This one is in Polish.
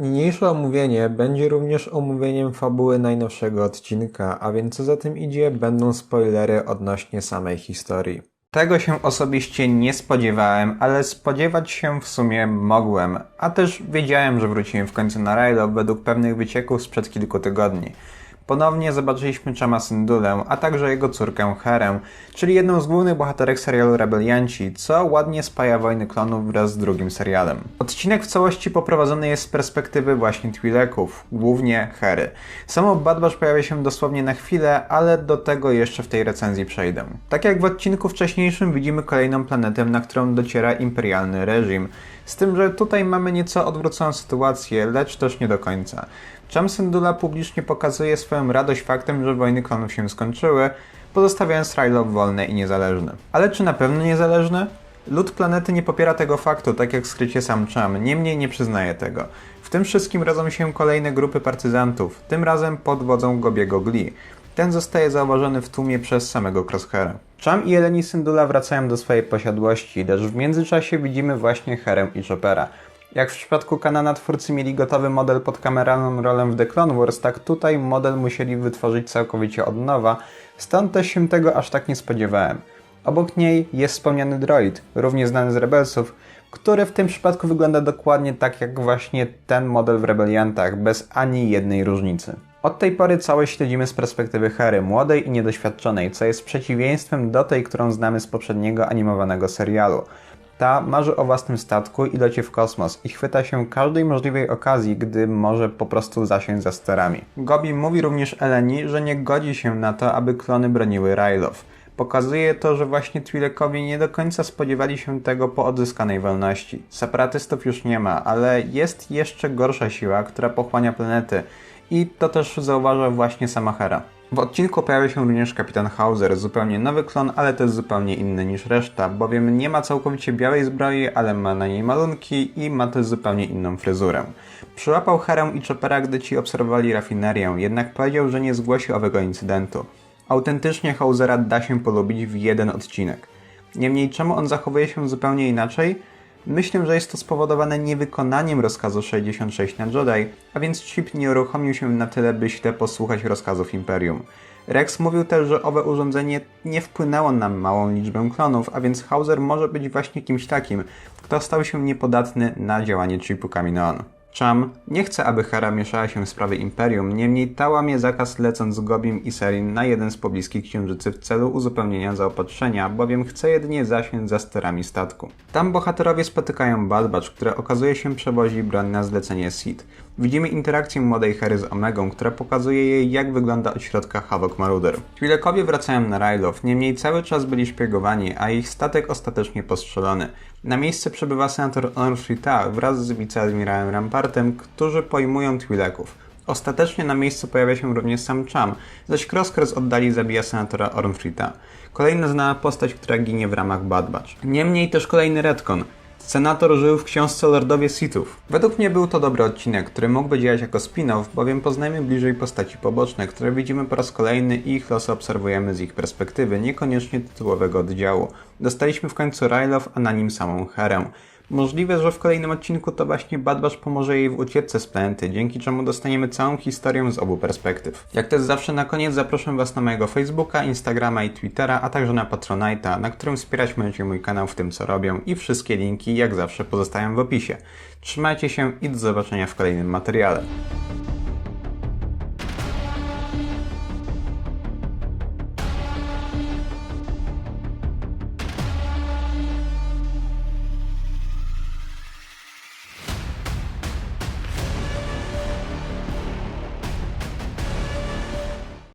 Niniejsze omówienie będzie również omówieniem fabuły najnowszego odcinka, a więc co za tym idzie, będą spoilery odnośnie samej historii. Tego się osobiście nie spodziewałem, ale spodziewać się w sumie mogłem, a też wiedziałem, że wróciłem w końcu na Rilo według pewnych wycieków sprzed kilku tygodni. Ponownie zobaczyliśmy Chama Syndulę, a także jego córkę Herę, czyli jedną z głównych bohaterek serialu Rebelianci, co ładnie spaja Wojny Klonów wraz z drugim serialem. Odcinek w całości poprowadzony jest z perspektywy właśnie Twi'leków, głównie Hery. Samo Bad pojawia się dosłownie na chwilę, ale do tego jeszcze w tej recenzji przejdę. Tak jak w odcinku wcześniejszym widzimy kolejną planetę, na którą dociera imperialny reżim. Z tym, że tutaj mamy nieco odwróconą sytuację, lecz też nie do końca. Cham Syndulla publicznie pokazuje swoją radość faktem, że wojny klonów się skończyły, pozostawiając Rylo wolne i niezależne. Ale czy na pewno niezależne? Lud planety nie popiera tego faktu, tak jak skrycie sam Cham, niemniej nie przyznaje tego. W tym wszystkim rodzą się kolejne grupy partyzantów, tym razem pod wodzą Gobiego Glee. Ten zostaje zauważony w tłumie przez samego Crosshaira. Cham i Eleni Syndulla wracają do swojej posiadłości, lecz w międzyczasie widzimy właśnie Herę i Chopera. Jak w przypadku Kanana twórcy mieli gotowy model pod kameralną rolę w The Clone Wars, tak tutaj model musieli wytworzyć całkowicie od nowa, stąd też się tego aż tak nie spodziewałem. Obok niej jest wspomniany droid, również znany z Rebelsów, który w tym przypadku wygląda dokładnie tak jak właśnie ten model w Rebeliantach, bez ani jednej różnicy. Od tej pory całe śledzimy z perspektywy Hery, młodej i niedoświadczonej, co jest przeciwieństwem do tej, którą znamy z poprzedniego animowanego serialu. Ta marzy o własnym statku i lecie w kosmos i chwyta się każdej możliwej okazji, gdy może po prostu zasiąść za sterami. Gobi mówi również Eleni, że nie godzi się na to, aby klony broniły Rylow. Pokazuje to, że właśnie Twi'lekowie nie do końca spodziewali się tego po odzyskanej wolności. Separatystów już nie ma, ale jest jeszcze gorsza siła, która pochłania planety i to też zauważa właśnie sama Hera. W odcinku pojawia się również kapitan Hauser, zupełnie nowy klon, ale też zupełnie inny niż reszta, bowiem nie ma całkowicie białej zbroi, ale ma na niej malunki i ma też zupełnie inną fryzurę. Przyłapał Herę i Chopera, gdy ci obserwowali rafinerię, jednak powiedział, że nie zgłosi owego incydentu. Autentycznie Hausera da się polubić w jeden odcinek. Niemniej czemu on zachowuje się zupełnie inaczej? Myślę, że jest to spowodowane niewykonaniem rozkazu 66 na Jedi, a więc chip nie uruchomił się na tyle, by źle posłuchać rozkazów Imperium. Rex mówił też, że owe urządzenie nie wpłynęło na małą liczbę klonów, a więc Hauser może być właśnie kimś takim, kto stał się niepodatny na działanie chipu Kaminoan. Cham nie chce, aby Hera mieszała się w sprawy Imperium, niemniej ta łamie zakaz lecąc z Gobim i Serin na jeden z pobliskich księżycy w celu uzupełnienia zaopatrzenia, bowiem chce jedynie zasiąść za sterami statku. Tam bohaterowie spotykają Bad Batch, która okazuje się przewozi broń na zlecenie Sith. Widzimy interakcję młodej Hery z Omegą, która pokazuje jej jak wygląda od środka Havok Maruder. Twi'lekowie wracają na Rylow, niemniej cały czas byli szpiegowani, a ich statek ostatecznie postrzelony. Na miejsce przybywa senator Onfrita wraz z wiceadmirałem Rampartem, którzy pojmują Twi'leków. Ostatecznie na miejscu pojawia się również sam Cham, zaś Crosskers oddali zabija senatora Ornfrita. Kolejna znana postać, która ginie w ramach Bad Batch. Niemniej też kolejny retcon. Senator żył w książce Lordowie Sithów. Według mnie był to dobry odcinek, który mógłby działać jako spin-off, bowiem poznajemy bliżej postaci poboczne, które widzimy po raz kolejny i ich losy obserwujemy z ich perspektywy, niekoniecznie tytułowego oddziału. Dostaliśmy w końcu Rylow, a na nim samą Herę. Możliwe, że w kolejnym odcinku to właśnie Bad Batch pomoże jej w ucieczce z planety, dzięki czemu dostaniemy całą historię z obu perspektyw. Jak też zawsze na koniec zapraszam Was na mojego Facebooka, Instagrama i Twittera, a także na Patronite'a, na którym wspierać możecie mój kanał w tym co robię i wszystkie linki jak zawsze pozostają w opisie. Trzymajcie się i do zobaczenia w kolejnym materiale.